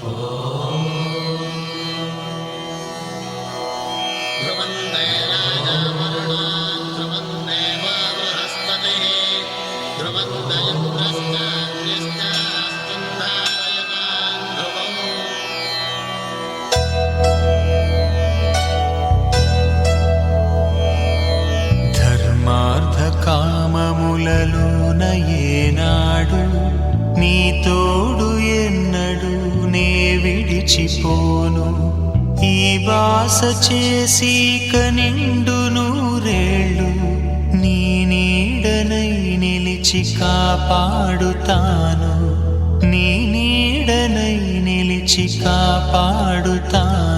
Oh. విడిచిపోను ఈ వాస చేసి కనిండు నూరేళ్ళు నీ నీడనై నిలిచి కాపాడుతాను. నీ నీడనై నిలిచి కాపాడుతాను.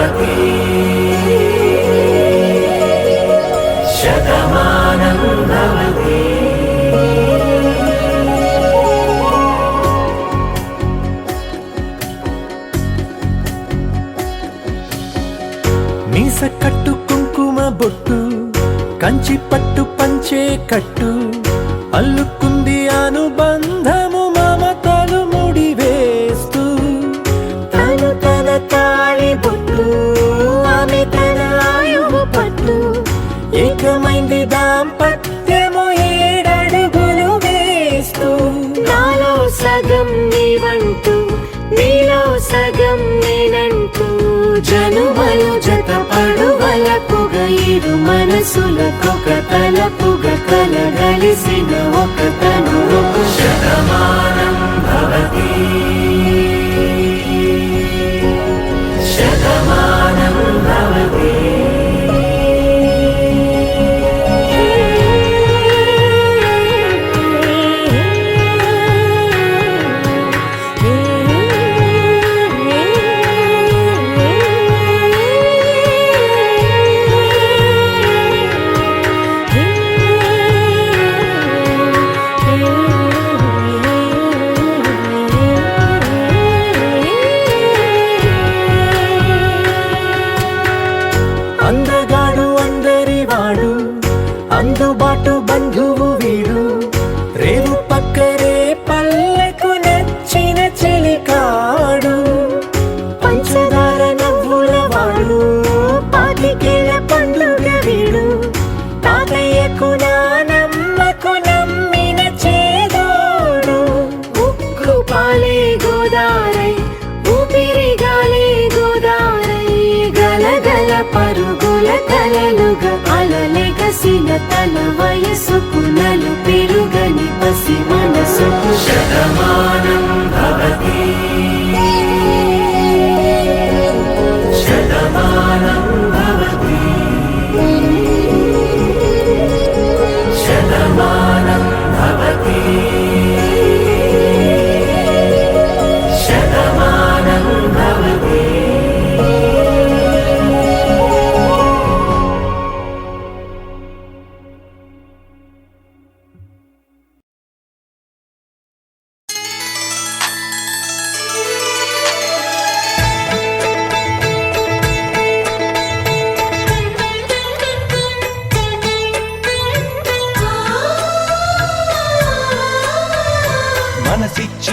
భవతి శతమానం భవతి మీస కట్టు కుంకుమ బొట్టు కంచి పట్టు పంచే కట్టు అల్లుకుంది అనుబంధము ఏకమైంది దాంపత్యము ఏడడుగులు వేస్తూ. నాలో సగం నీవంటూ నీలో సగం నేనంటూ. జనుమలు జత పడువలపుగ ఇరు మనసులకొక తలపుగ కలగలిసిన ఒక తను శతమానం భవతి. శతమానం కలలుగా అలలెగసిన తన వయసుకు నలు పెరుగని పసి మనసుకు. శతమాన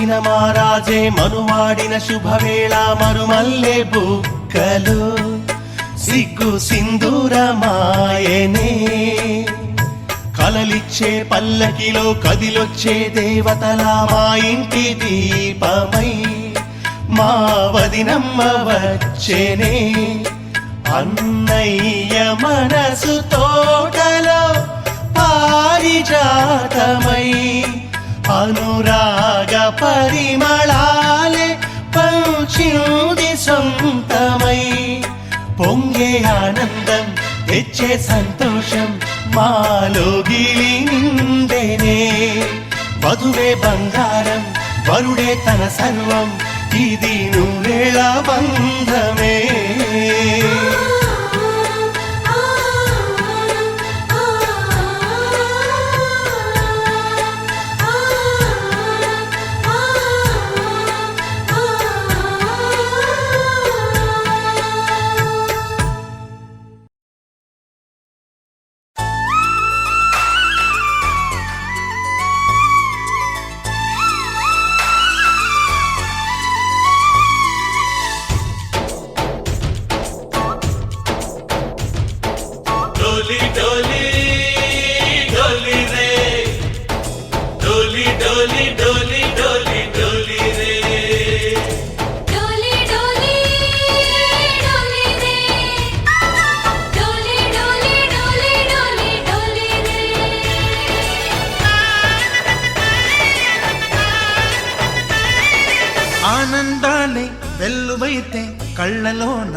మనసిచ్చిన మారాజే మనువాడిన శుభవేళ మరుమల్లే బుక్కలు సిగ్గు సింధూరమాయనే కలలిచ్చే పల్లకిలో కదిలొచ్చే దేవతల మా ఇంటి దీపమై. మా వదినమ్మ వచ్చేనే. అన్నయ్య మనసు తోటలో పారిజాతమై. అనురాగ పరిమళాలే పంచింది సొంతమై. పొంగే ఆనందం తెచ్చే సంతోషం మాలో గిలి నిండేనే. వధువే బంగారం వరుడే తన సర్వం ఇది నువ్వేళ బంధమే. डोली डोली डोली रे डोली डोली डोली डोली डोली रे डोली डोली डोली रे डोली डोली डोली डोली डोली रे ఆనందాలే వెల్లువైతే కళ్ళలోన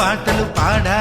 పాటలు పాడా